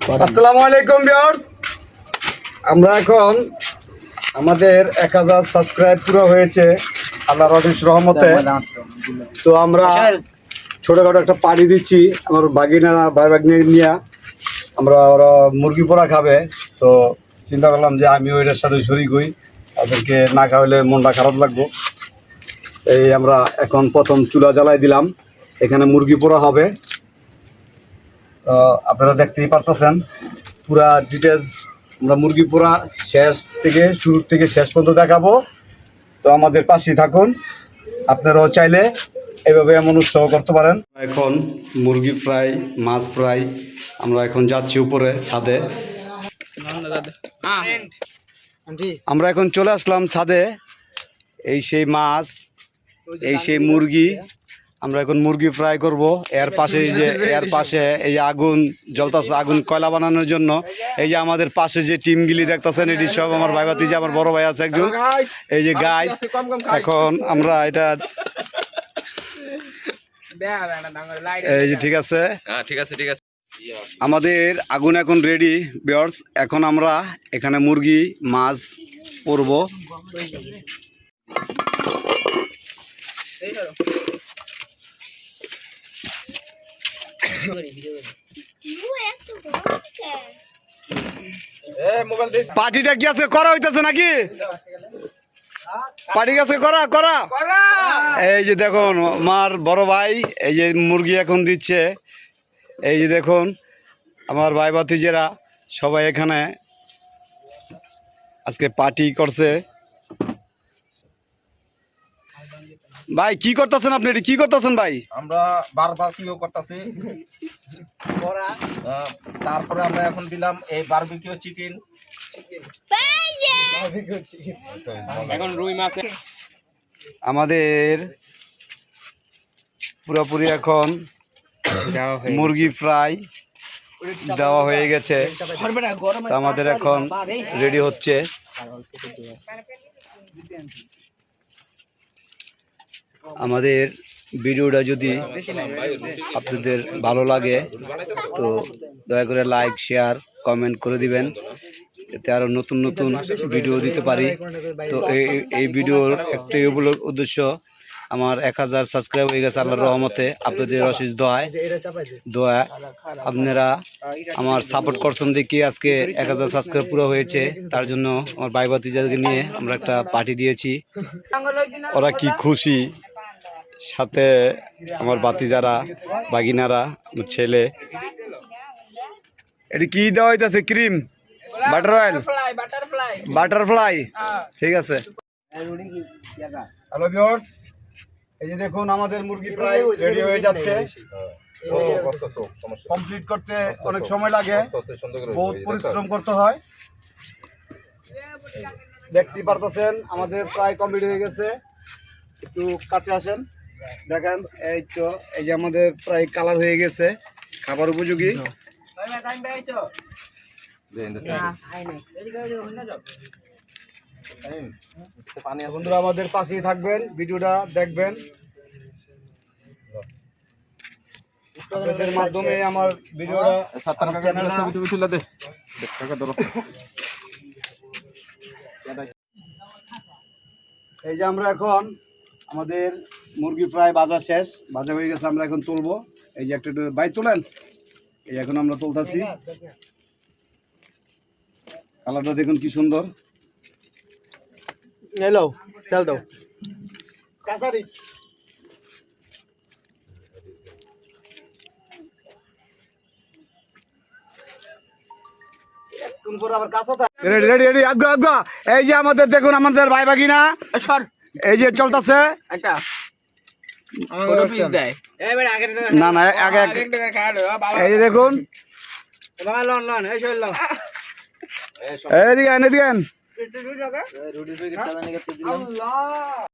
আসসালামু আলাইকুম ভিউয়ার্স আমরা এখন আমাদের এক হাজার সাবস্ক্রাইব পুরো হয়েছে আল্লাহ রহিস রহমতে। তো আমরা ছোটখাটো একটা পার্টি দিচ্ছি আমার বাগিনা ভাই বাগিনা নিয়ে। আমরা ওরা মুরগি পোড়া খাবে তো চিন্তা করলাম যে আমি ওইটার সাথে শরিক হই তাদেরকে না খাওয়ালে মনটা খারাপ লাগবো। এই আমরা এখন প্রথম চুলা জ্বালাই দিলাম এখানে মুরগি পোড়া হবে। তো আপনারা দেখতেই পারতেছেন, পুরা ডিটেলস আমরা মুরগি পোড়া শেষ থেকে শুরু থেকে শেষ পর্যন্ত দেখাবো। তো আমাদের পাশেই থাকুন, আপনারাও চাইলে এভাবে এমন উৎসাহ করতে পারেন। এখন মুরগি ফ্রাই, মাছ ফ্রাই, আমরা এখন যাচ্ছি উপরে ছাদে। আমরা এখন চলে আসলাম ছাদে, এই সেই মাছ, এই সেই মুরগি। আমরা এখন মুরগি ফ্রাই করব। এর পাশে যে এর পাশে এই আগুন জ্বলতাছে আগুন কয়লা বানানোর জন্য। এই যে আমাদের পাশে যে টিমগুলি দেখতেছেন এটি সব আমার ভাই ভাতি যে আমার বড় ভাই আছে একজন। এই যে গাইস এখন আমরা এটা এই যে ঠিক আছে। হ্যাঁ ঠিক আছে ঠিক আছে। আমাদের আগুন এখন রেডি বিয়ার্স এখন আমরা এখানে মুরগি মাছ করব পার্টিটা কি আছে? করা হইতেছে নাকি? পার্টি আছে? করা করা। এই যে দেখুন আমার বড় ভাই, এই যে মুরগি এখন দিচ্ছে। এই যে দেখুন, আমার ভাই ভাতিজেরা সবাই এখানে আজকে পার্টি করছে। ভাই কি করতেছেন আপনি? এটি কি করতেছেন ভাই? আমরা বারবার কিও করতেছি। তারপরে আমরা এখন দিলাম এই বারবিকিউ চিকেন এখন রুই মাছ। আমাদের পুরোপুরি এখন মুরগি ফ্রাই দেওয়া হয়ে গেছে। তো আমাদের এখন রেডি হচ্ছে। আমাদের ভিডিওটা যদি আপনাদের ভালো লাগে, তো দয়া করে লাইক শেয়ার কমেন্ট করে দিবেন। এতে আরও নতুন নতুন ভিডিও দিতে পারি। তো এই এই ভিডিওর একটাই উদ্দেশ্য, আমার এক হাজার সাবস্ক্রাইব হয়ে গেছে আল্লাহর রহমতে। আপনাদের অশেষ দোয়ায়। দোয়া, আপনারা আমার সাপোর্ট করছেন দেখি আজকে এক হাজার সাবস্ক্রাইব পুরো হয়েছে। তার জন্য আমার ভাই ভাতিজাদেরকে নিয়ে আমরা একটা পার্টি দিয়েছি। ওরা কি খুশি? সাথে আমার বাতিজারা বাগিনারা আমার ছেলে। এটি কি দেওয়া হইতেছে? ক্রিম? Butter oil? বাটারফ্লাই। ঠিক আছে। হ্যালো এই যে দেখুন, আমাদের মুরগি প্রায় রেডি হয়ে যাচ্ছে। কমপ্লিট করতে অনেক সময় লাগে। বহুত পরিশ্রম করতে হয়। দেখতেই পারতেছেন, আমাদের প্রায় কমপ্লিট হয়ে গেছে। একটু কাছে আসেন। দেখেন এই তো এই যে আমাদের প্রায় কালার হয়ে গেছে খাবার উপযোগী। বন্ধুরা আমাদের পাশেই থাকবেন ভিডিওটা দেখবেন। আপনাদের মাধ্যমে আমার ভিডিওটা এই যে আমরা এখন আমাদের মুরগি প্রায় বাজার শেষ বাজার হয়ে গেছে আমরা এখন তুলবো। এই যে একটা একটু বাইক তুলেন। এই এখন আমরা তুলতেছি। কালারটা দেখুন কি সুন্দর। হ্যালো চাল দাও। রেডি রেডি রেডি আজ্ঞা আজ্ঞা এই যে আমাদের দেখুন আমাদের ভাই বাগিনা সর। এই যে চলতেছে। একটা। আমাকে পিস দেয়। না না আগে আগে- আরেকটা খাওয়ালো বাবা। এই যে দেখুন। বাবা লন লন এই লন। এদিকে এদিকে আল্লাহ!